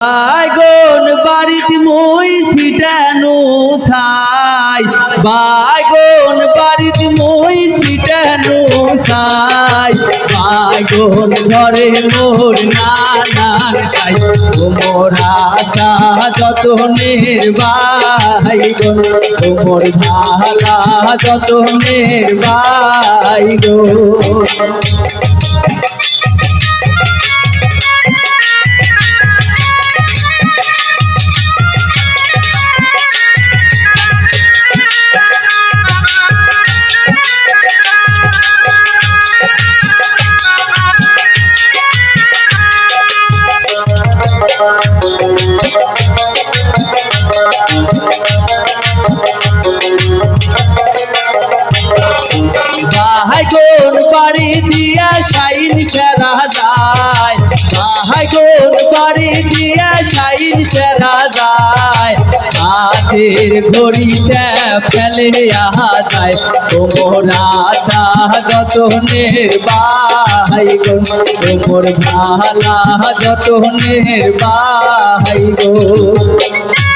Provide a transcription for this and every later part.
বাইগন বাড়িতে মই ছিটানো ছাই। বাইগন বাড়িতে মই ছিটানো ছাই। বাইগন ঘরে মোর নানান ছাই ও মোরা চা যতনের বাইগন ও মোর ভালা যতনের বাইগন বাড়ি দিয়া শাইন সেরা যায়। বাহাইগোন বাড়ি দিয়া শাইন সেরা যায়। হাতের ঘড়িতে ফেলে আহা যায়। তোমরা যতনের বাহাইগোন তোমর ভালা যতনের বাহাইগোন বাহাইগোন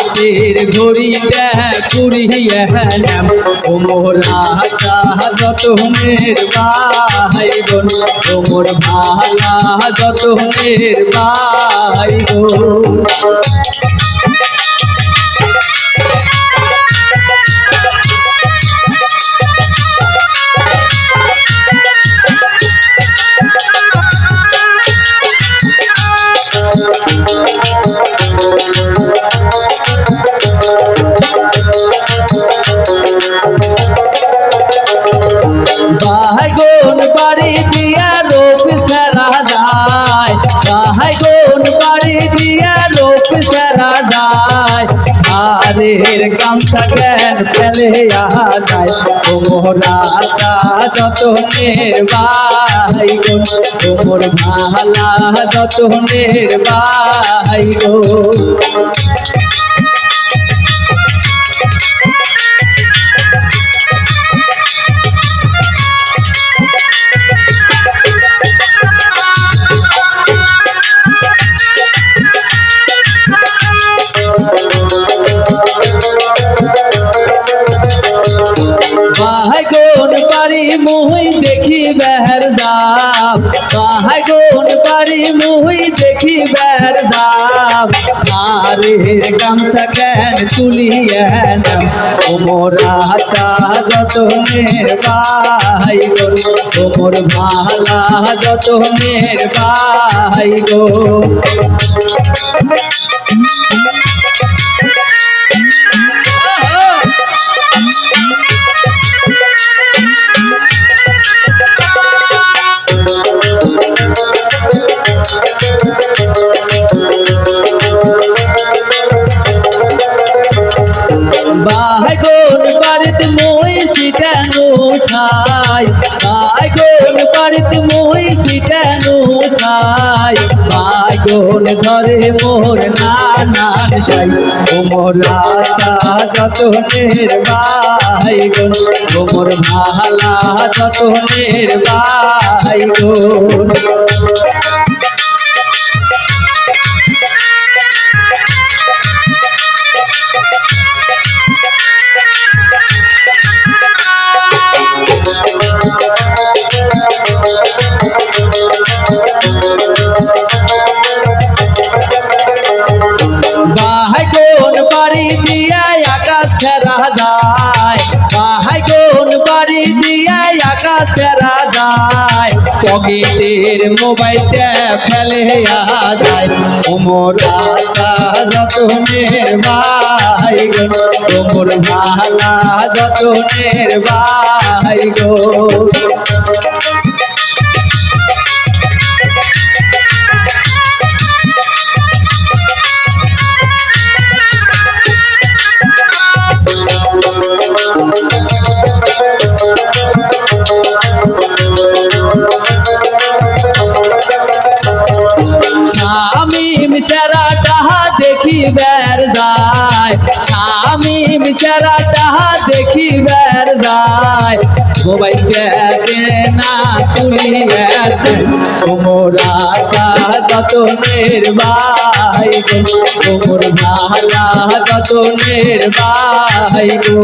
হাতের ঘড়ি দে কুড়িয়ে নাম ওমরা চাহ যতনের বাহাইগোন ওমর ভালা যতনের বাহাইগোন বাহাইগোন আরের গামছা জ্ঞান ফেলে আহা যায় তোমরা চা যতনের বাহাইগোন তোমর ভালা যতনের বাহাইগোন বাহাইগোন বাড়ি মুহুই দেখি বেহর যাম বাহাইগোন বাড়ি মুহুই দেখি বেহর যাম আরে গামছা কেন তুলিয়ে নাম? ওমরা চা যতনের বাহাইগোন ওমর ভালা যতনের বাহাইগোন বাহাইগোন বাড়িতে মই সিটানো ছাই বাহাইগোন বাড়িতে মই সিটানো ছাই বাহাইগোন ঘরে মোর নানান সাই ওমর আশা যতনের বাহাইগোন ওমর ভালা যতনের বাহাইগোন আকাশ রাজায়। পকেটের মোবাইলটা ফেলে যায় ওমর আশা যতনের বাহাইগোন ওমর ভালা যতনের বাহাইগোন বিচারা টাহা দেখি বের যায়। আমি বিচারা টাহা দেখি বের যায়। মোবাইল দেখে না তুলিয়ে তোমরা যতনের ভাই গো। তোমর ভালা যতনের ভাই গো।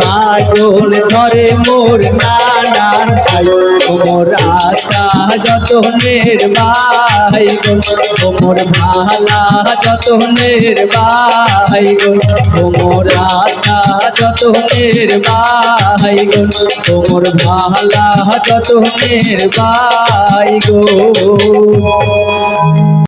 বাইগুন ধরে মোর নানান মোর আশা যত নির্বাই মোর ভালা যত নির্বাই মোর আশা যত নির্বাই মোর ভালা যত নির্বাই গো।